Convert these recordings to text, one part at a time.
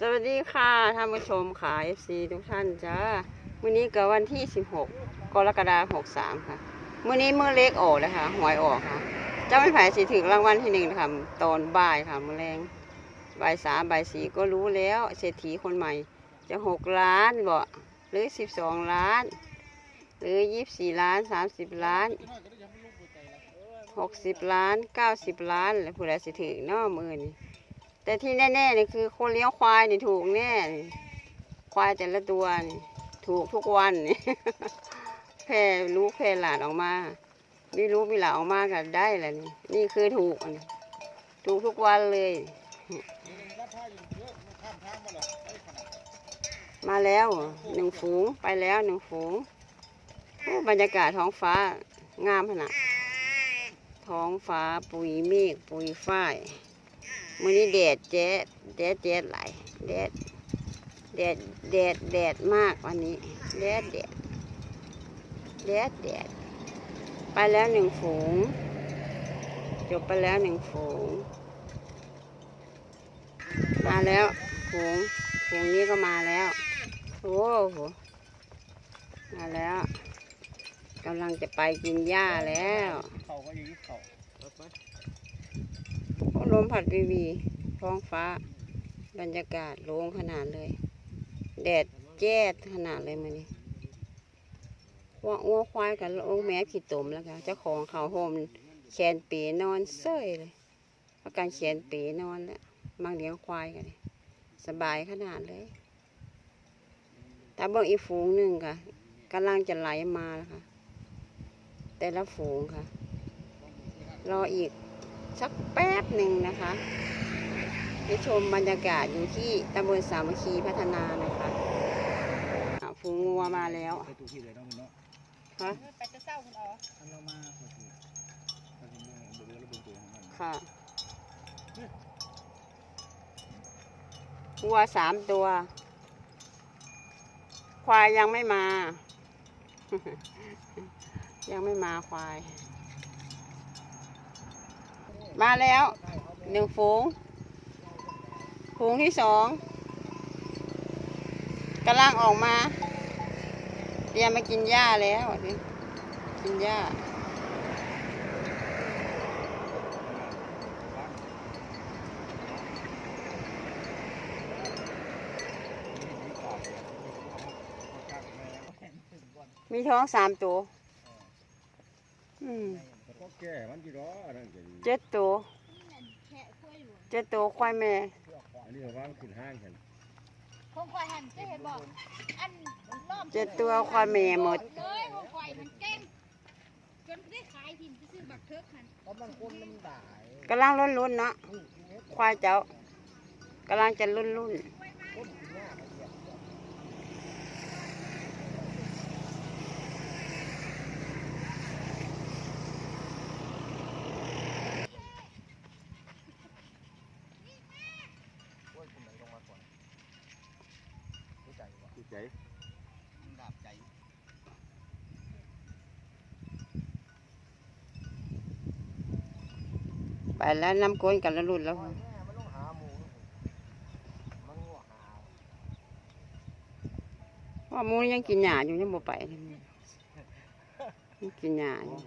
สวัสดีค่ะท่านผู้ชมค่ะ FC ทุกท่านจ้ามื้อนี้ก็วันที่ 16 กรกฎาคม63 ค่ะ มื้อนี้มื้อเล็กออกเลยค่ะหวยออกค่ะ เจ้าไม่ไผ่สิถึงรางวัลที่หนึ่งค่ะ ตอนบ่ายค่ะ มื้อแรงบ่ายสามบ่ายสี่ก็รู้แล้วเศรษฐีคนใหม่ จะหกล้านบ่หรือสิบสองล้าน หรือยี่สิบสี่ล้านสามสิบล้านหกสิบล้านเก้าสิบล้าน แล้วผู้ใดสิถึงนาะมือนี่ แต่ที่แน่ๆนี่คือคนเลี้ยงควายนี่ถูกแน่ ควายแต่ละตัวนี่ถูกทุกวันนี่แพร่ลูกแพร่หลานออกมาไม่รู้มีหลานออกมาก็ได้แหละนี่นี่คือถูกถูกทุกวันเลย มาแล้วหนึ่งฝูงไปแล้วหนึ่งฝูงโอ้บรรยากาศท้องฟ้างามขนาดท้องฟ้าปุยเมฆปุยฝ้าย มื้อนี้แดดแจ๊ดแดดแจ๊ดไหลแดดแดดแดดแดดมากวันนี้แดดแดดแดดแดดไปแล้วหนึ่งฝูง จบไปแล้วหนึ่งฝูง มาแล้วฝูงฝูงนี้ก็มาแล้วโอ้โหมาแล้วกำลังจะไปกินหญ้าแล้ว เขาก็ยังเขา ลมผัดวีวีท้องฟ้า บรรยากาศโล่งขนาดเลย แดดแจ้ดขนาดเลยมันนี่ว่าอ้วควายกับโอ้แม่ขีดตมแล้วค่ะเจ้าของเขาโฮมแขนปีนอนเซ้ยเลยอาการแขนปีนอนแล้วมังเลี้ยงควายกันสบายขนาดเลยแต่เบิ่งอีฝูงหนึ่งค่ะกำลังจะไหลมาแล้วค่ะ แต่ละฝูงค่ะ รออีก สักแป๊บหนึ่งนะคะไปชมบรรยากาศอยู่ที่ตำบลสามัคคีพัฒนานะคะอะฝูงงัวมาแล้วไปตู้ที่เลยเนาะคุณเนาะค่ะไปจะเศร้าคุณอ๋ออันเรามาปวดหัวเราจะมาเดี๋ยวเราเบิ่งตัวของมันค่ะวัวสามตัว ควายยังไม่มา ยังไม่มาควาย มาแล้วหนึ่งฝูง ฝูงที่สองกำลังออกมาเตรียมมากินหญ้าแล้วนี่กินหญ้ามีท้องสามตัว อืม ก็แก่มันกี่ร้อนั่นก็ดีเจ็ดตัวแค่คุยอยู่เจ็ดตัวควายแม่อันนี้ว่างขึ้นห้างกันคงควายหันจะเห็นบอกอันล้อมเจ็ดตัวควายแม่หมดเลยคงควายมันเก่งจนได้ขายหินไปซื้อบักเทิกหันเพราะมันคนมันตายกำลังรุ่นรุ่นๆเนาะควายเจ้ากำลังจะรุ่นรุ่นๆ ใจ ไป แล้วน้ำก้นกันแล้วรุ่นแล้วมันต้องหาหมูมันงัวหาว่าหมูยังกินหญ้าอยู่ยังบ่ไปเลยยังกินหญ้าอยู่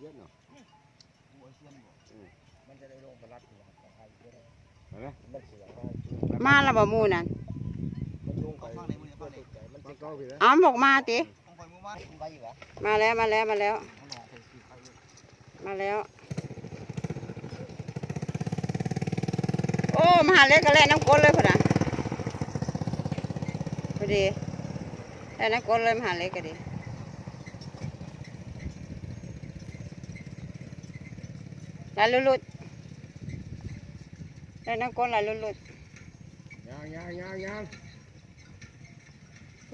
เยอะเนาะมันจะได้ลงไปรัดหัวของใครก็ได้มันเสียมามาแล้วบ่หมูนั่นมันลงไปมันจะเข้าไปแล้วอ้าวบอกมาติต้องไป มือมาไปอยู่เหรอมาแล้วมาแล้วมาแล้วมันลองไปสิใครมาแล้ว โอ้มหาเล็กก็แล่นน้ำก้นเลยพอนะพอดีแล่นน้ำก้นเลยมหาเล็กก็ดีลายลุลุดแล่นน้ำก้นลายลุลุดยางยางยางยาง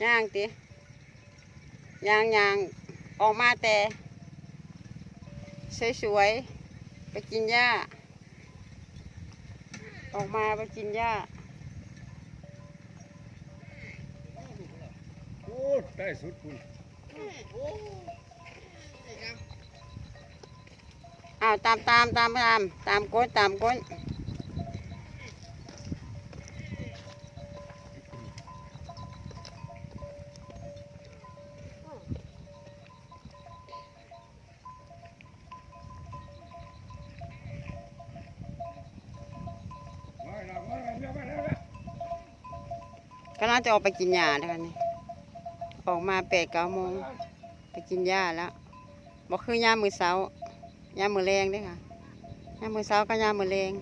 ย่างติ ย่างย่างออกมาแต่ สวยๆ ไปกินหญ้า ออกมาไปกินหญ้าโอ้ได้สุดคุณอ้าวตามตามตามตามตามก้นตามก้น จะออกไปกินหญ้าแล้วกันนี่ออกมาแปดเก้าโมงไปกินหญ้าแล้วบอกคือยามมือเสาร์ยามมือแรงด้วยค่ะยามมือเสาร์ก็ยามมือแรง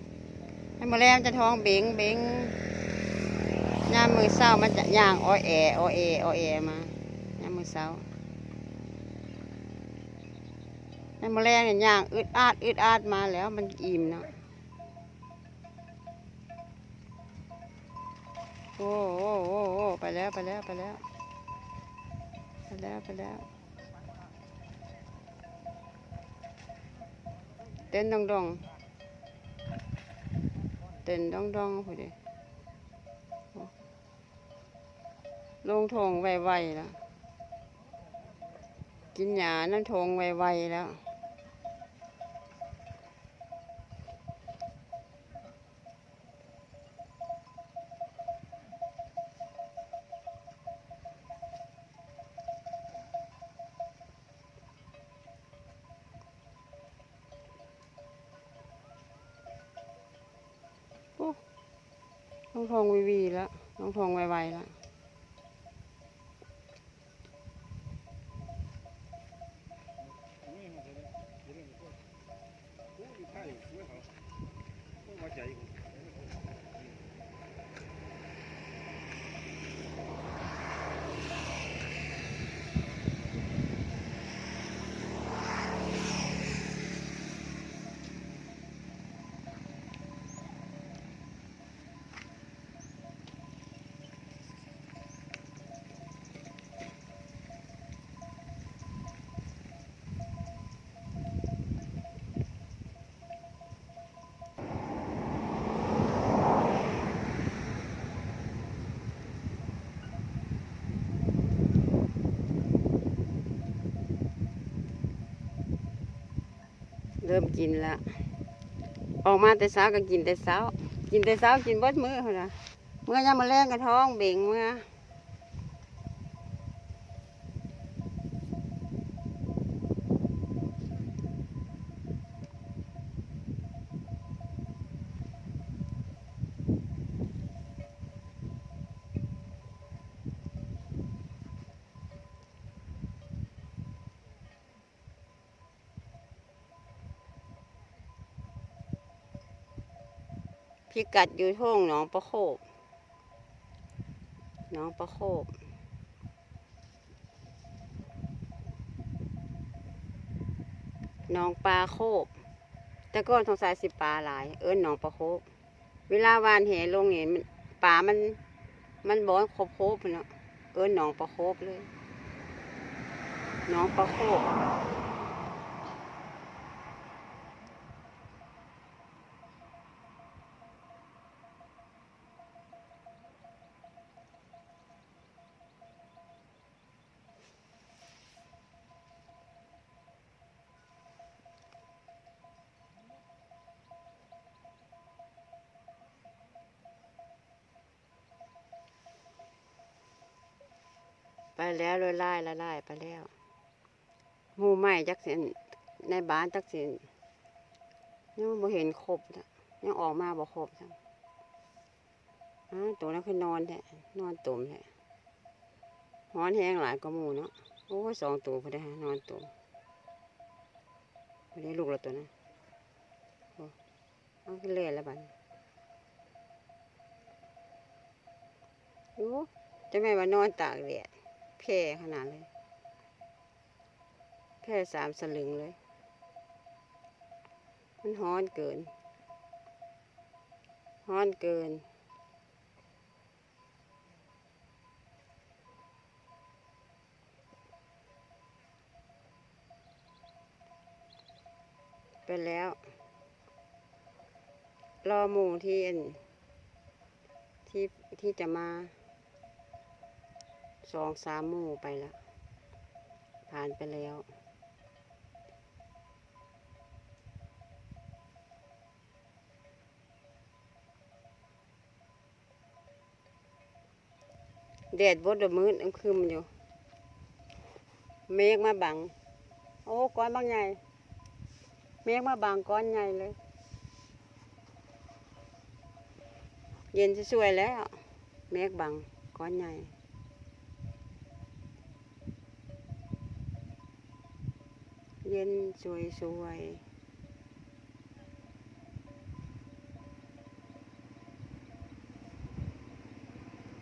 ยามมือแรงจะท้องเบ่งเบ่งยามมือเสาร์มันจะย่างอ้อแออ้อแออ้อแอมายามมือเสาร์ยามมือแรงเนี่ยย่างอึดอาดอึดอาดมาแล้วมันอิ่มเนาะ โอ้โอ้โอ้โอ้ไปแล้วไปแล้วไปแล้วไปแล้วไปแล้ว เต้นดองดองเต้นดองดองพอดีลงทงไวๆแล้ว กินหยาน้ำทงไวๆแล้ว น้องทองวีวีแล้ว น้องทองไวๆแล้ว เริ่มกินแล้วออกมาแต่เช้าก็กินแต่เช้า กินแต่เช้ากินเบิดมื้อเลยละเมื่อยามมาแรงกระท้องเบ่งเมื่อ พิกัดอยู่ท่งหนองประโคบหนองประโคบหนองปลาโคบ แต่ก็ทงสายสิปลาหลาย เอิ้นหนองประโคบ เวลาวานแหลงเนี่ยมันปลามัน มันบอนครบโคบเนาะเอิ้นหนองประโคบเลยหนองประโคบ ไปแล้วเลยไล่ละไล่ไปแล้วหมูใหม่จักสินในบ้านจักสินยังบ่เห็นครบนะยังออกมาบ่ครบจ้ะอ้าตัวนั้นคือนอนแท้นอนตุ่มแท้ฮ้อนแห้งหลายกว่าหมูเนาะโอ้สองตัวพอได้นอนตุ่มพอได้ลูกแล้วตัวนั้นโอ้เอาขึ้นเล่นแล้วบัดนี้โอ้จะแม่ว่านอนตากแดด แพร่ขนาดเลยแพร่สามสลึงเลย มันฮ้อนเกินฮ้อนเกิน ไปแล้ว รอหมูที่อันที่ที่จะมา สองสามโมงไปแล้ว ผ่านไปแล้ว แดดบดมืดอึมครึมอยู่ เมฆมาบัง โอ้ก้อนบางใหญ่ เมฆมาบังก้อนใหญ่เลย เย็นสวยแล้ว เมฆบังก้อนใหญ่ ย็นสวยๆ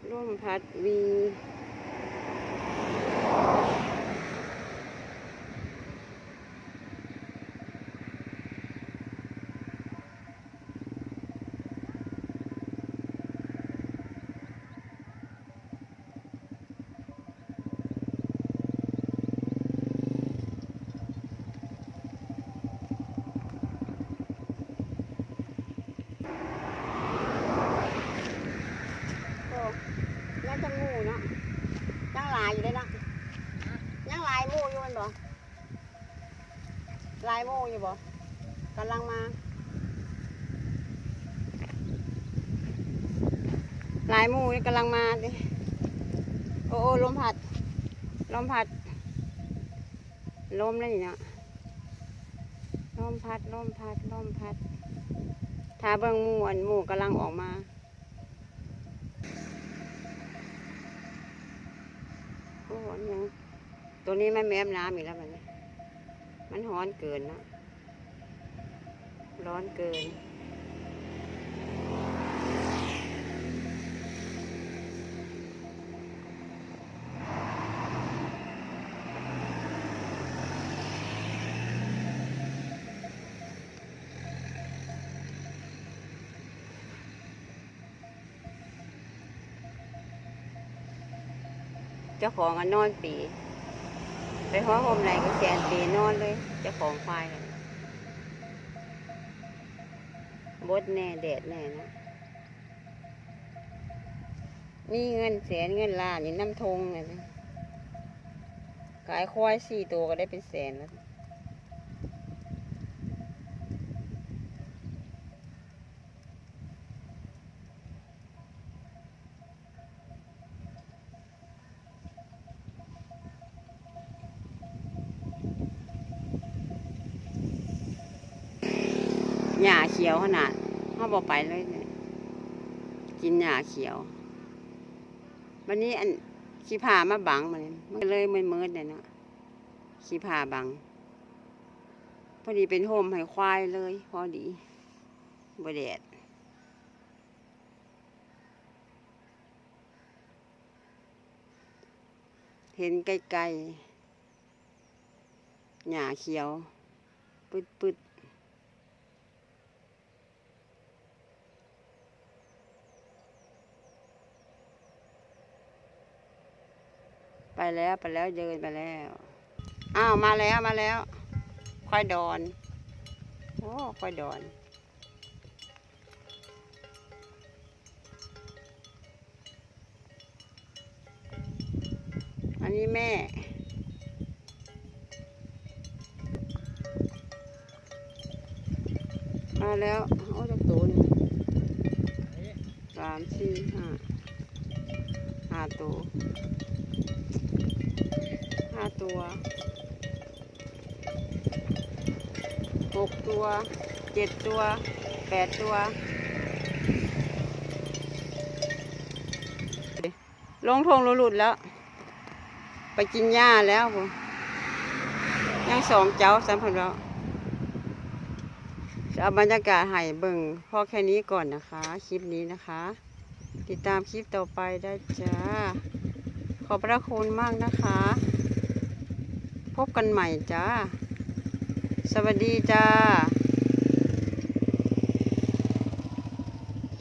ร่มพัดวี อยู่บ่กำลังมา หลายหมูนี่กำลังมาดิโอ้โอ้ลมพัด ลมพัด ลมแล้วนี่เนาะลมพัด ลมพัด ลมพัดถ้าเบิ่งหมูอันหมูกำลังออกมาโอ้อันยังตัวนี้ไม่แม่มน้ำอีกแล้วมันนี้มันร้อนเกินนะ ร้อนเกิน เจ้าของก็นอนปี ไปห้องโฮมไหนก็แกนปีนอนเลย เจ้าของควายน่ะบ ดแน่แดดแน่นะมีเงินแสนเงินล้านนี่น้ำทงเลยนะขายควายสี่ตัวก็ได้เป็นแสนแล้วหญ้าเขียวขนาด เขาบอกไปเลยเนี่ยกินหญ้าเขียว วันนี้อันขี้ผามาบังมันมันเลยมันมืดเนี่ยเนาะขี้ผาบัง พอดีเป็นโฮมให้ควายเลย พอดีบแดดเห็นไกลๆหญ้าเขียว ปึ๊ดๆ ไปแล้วไปแล้วเดินไปแล้วอ้าวมาแล้วมาแล้วค่อยดอนโอ้ค่อยดอนอันนี้แม่มาแล้วโอ้จักตัวหนึงสามสี่ห้าห้าตัว ห้าตัวหกตัวเจ็ดตัวแปดตัว ลงทงหลุดแล้ว ไปกินหญ้าแล้วผมยังสองเจ้าสามพันแล้วเอาบรรยากาศให้เบิ่งพอแค่นี้ก่อนนะคะ คลิปนี้นะคะ ติดตามคลิปต่อไปได้จ้า ขอบพระคุณมากนะคะ พบกันใหม่จ้า สวัสดีจ้า